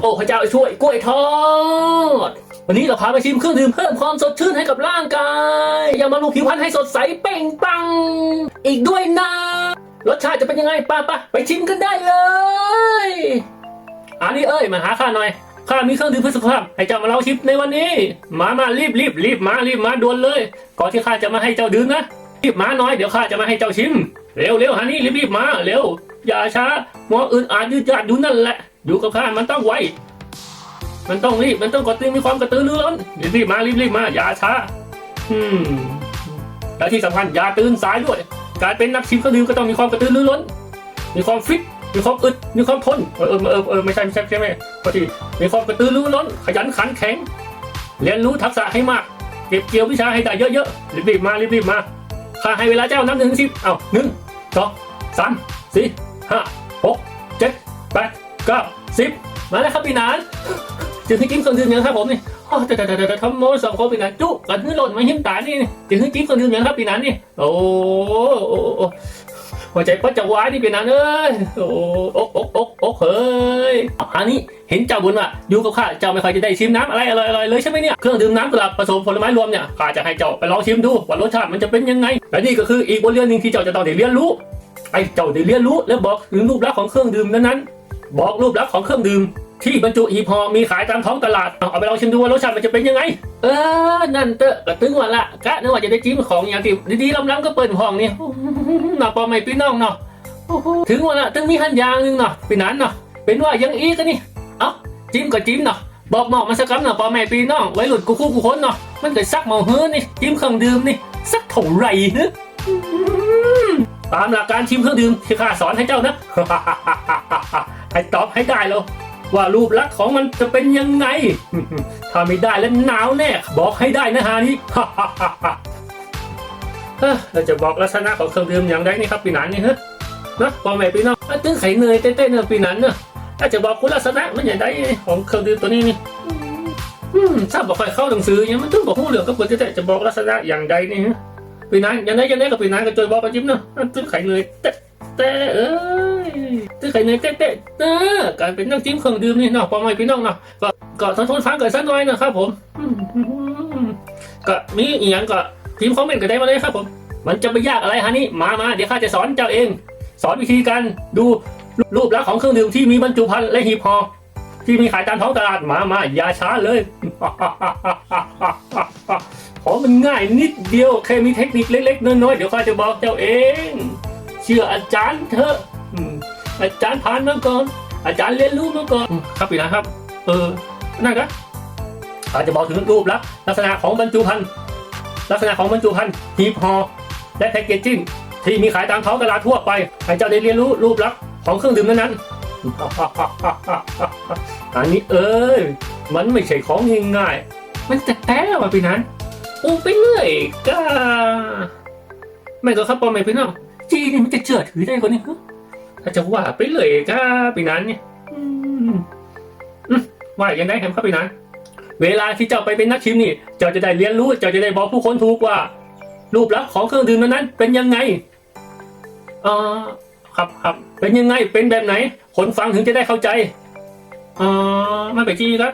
โอ้พระเจ้าช่วยกล้วยทอด วันนี้เราพาไปชิมเครื่องดื่มเพิ่มความสดชื่นให้กับร่างกายย่ามาลูผิวพรรณให้สดใสเป่งปัง อีกด้วยนะรสชาติจะเป็นยังไงป้าป้าไปชิมกันได้เลยอันนี้เอ้ยมาหาข้าหน่อยข้ามีเครื่องดื่มเพื่อสุขภาพให้เจ้ามาเล่าชิมในวันนี้ มามารีบรีบรีบมารีบมาด่วนเลย ก่อนที่ข้าจะมาให้เจ้าดื่มนะรีบมาหน่อยเดี๋ยวข้าจะมาให้เจ้าชิมเร็วเร็วฮันนี่รีบรีบมาเร็วอย่าช้ามัวอึดอาดยืดยาดอยู่นั่นแหละ อยู่กับข้ามันต้องไว มันต้องรีบ มันต้องกระตือมีความกระตือรือร้นรีบมารีบรีบมา อย่าช้า อืมและที่สำคัญอย่าตื่นสายด้วย การเป็นนักชิมเครื่องดื่มก็ต้องมีความกระตือรือร้น มีความฟิต มีความอึด มีความทน เออเออเออเออไม่ใช่ไม่ใช่ใช่ไหมพอทีมีความกระตือรือร้น ขยันขันแข็ง เรียนรู้ทักษะให้มาก เก็บเกี่ยววิชาให้ได้เยอะๆ รีบรีบมารีบรีบมา ข้าให้เวลาเจ้านับหนึ่งสิบเอาหนึ่งสองสามสี่ห้าหกเจ็ดแปด ก้าสิบมาแล้วครับพี่นานจึงให้กินเครื่องดื่มยังครับผมนี่โอ้แต่แต่แต่แต่ทำโมสองคนพี่นานจุกันที่หล่นมาหิ้มตานี่จึงให้กินเครื่องดื่มยังครับพี่นานนี่โอ้โอ้โอ้หัวใจปัจจวายนี่พี่นานเอ้ยโอ้อกอกอกอกเฮ้ยอันนี้เห็นเจ้าบุญว่าอยู่กับข้าเจ้าไม่ค่อยจะได้ชิมน้ำอะไรอร่อยๆเลยใช่ไหมเนี่ย เครื่องดื่มน้ำกลับผสมผลไม้รวมเนี่ยข้าจะให้เจ้าไปลองชิมดูว่ารสชาติมันจะเป็นยังไง และนี่ก็คืออีกบทเรียนหนึ่งที่เจ้าจะต้องได้เรียนรู้ไอ้เจ้าได้เรียนรู้และบอกถึงรูปลักษณ์ของเครื่องดื่มนั้นๆ บอกรูปลักษณ์ของเครื่องดื่ม ที่บรรจุหีบห่อมีขายตามท้องตลาด เอาเอาไปลองชิมดูว่ารสชาติมันจะเป็นยังไง เออ นั่นเตอะกระตึงว่าละกะนึกว่าจะได้จิ้มของอย่างที่ดีๆล้ำๆก็เปิดห้องนี่หน่อปอไม่พี่น้องเนาะถึงว่าละตึงมีหันยางนึงเนาะพี่นั้นเนาะเป็นว่ายังอีกันนี่เอ้าจิ้มก็จิ้มเนาะบอกหมอกมาสักคำเนาะปอแม่พี่น้องไว้หลุดกูคู่กูค้นเนาะมันเกิดซักเมาเฮือนี่จิ้มเครื่องดื่มนี่สักเท่าไหร่เนอตามหลักการชิมเครื่องดื่มที่ข้าสอนให้เจ้านะ ให้ตอบให้ได้แล้วว่ารูปลักษณ์ของมันจะเป็นยังไง ถ้าไม่ได้แล้วหนาวแน่ บอกให้ได้นะฮานี้เฮ้อเราจะบอกลักษณะของเครื่องดื่มอย่างไรนี่ครับปีนันนี่ฮะนะพ่อแม่พี่น้องอะตึ้งไข่เนยเต้นๆเนอปีนันเนอะถ้าจะบอกคุณลักษณะมันอย่างไรของเครื่องดื่มตัวนี้นี่อืมถ้าบอกใครเข้าหนังสือย่างมันต้องบอกผู้เหลืองก็ควรจะได้จะบอกลักษณะอย่างใดนี่ฮะปีนั้นยังไงยังไงกับปีนั้นก็จอยบอกกันจิ้มเนาะตื้อไข่เลยเตะเตะเอ้ ตื้อไข่เลยเตะเตะเตะการเป็นนักจิ้มเครื่องดื่มนี่เนาะพอไม่พี่น้องเนาะก็ก็ทนทนฟังกันสักหน่อยนะครับผมอืมก็มีอีกอย่างก็พิมพ์คอมเมนต์กันได้มาเลยครับผม มันจะไม่ยากอะไรฮะนี่มามาเดี๋ยวข้าจะสอนเจ้าเอง สอนวิธีการดูรูปลักษณ์ของเครื่องดื่มที่มีบรรจุภัณฑ์และหีบห่อที่มีขายตามท้องตลาดมามาอย่าช้าเลยขอมันง่ายนิดเดียวแค่มีเทคนิคเล็กๆน้อยๆเดี๋ยวข้าจะบอกเจ้าเอง เชื่ออาจารย์เถอะ อืมอาจารย์ผ่านมาก่อน อาจารย์เรียนรู้มาก่อนอืมครับพี่นะครับ เออนั่นครับอาจจะบอกถึงรูปลักษณ์ลักษณะของบรรจุภัณฑ์ลักษณะของบรรจุภัณฑ์หีบห่อและแพคเกจจิ้งที่มีขายตามท้องตลาดทั่วไปให้เจ้าได้เรียนรู้รูปลักษณ์ของเครื่องดื่มนั้นๆอันนี้เอ้ยมันไม่ใช่ของง่ายๆมันจะแต้ว่ะพี่นั้นอูไปเรื่อยก็ไม่ก็ครับปอไม่พี่น้องจีนี่มันจะเชื่อถือได้คนนี้ฮะ ถ้าจะว่าไปเลยก็ไปนั้นเนี่ยอืมอืมว่าอย่างไรครับปีนั้น เวลาที่เจ้าไปเป็นนักชิมนี่ เจ้าจะได้เรียนรู้ เจ้าจะได้บอกผู้คนถูกว่า รูปลักษณ์ของเครื่องดื่มนั้นเป็นยังไงอ่าครับครับเป็นยังไง เป็นแบบไหน คนฟังถึงจะได้เข้าใจอ่ามันไปจีครับ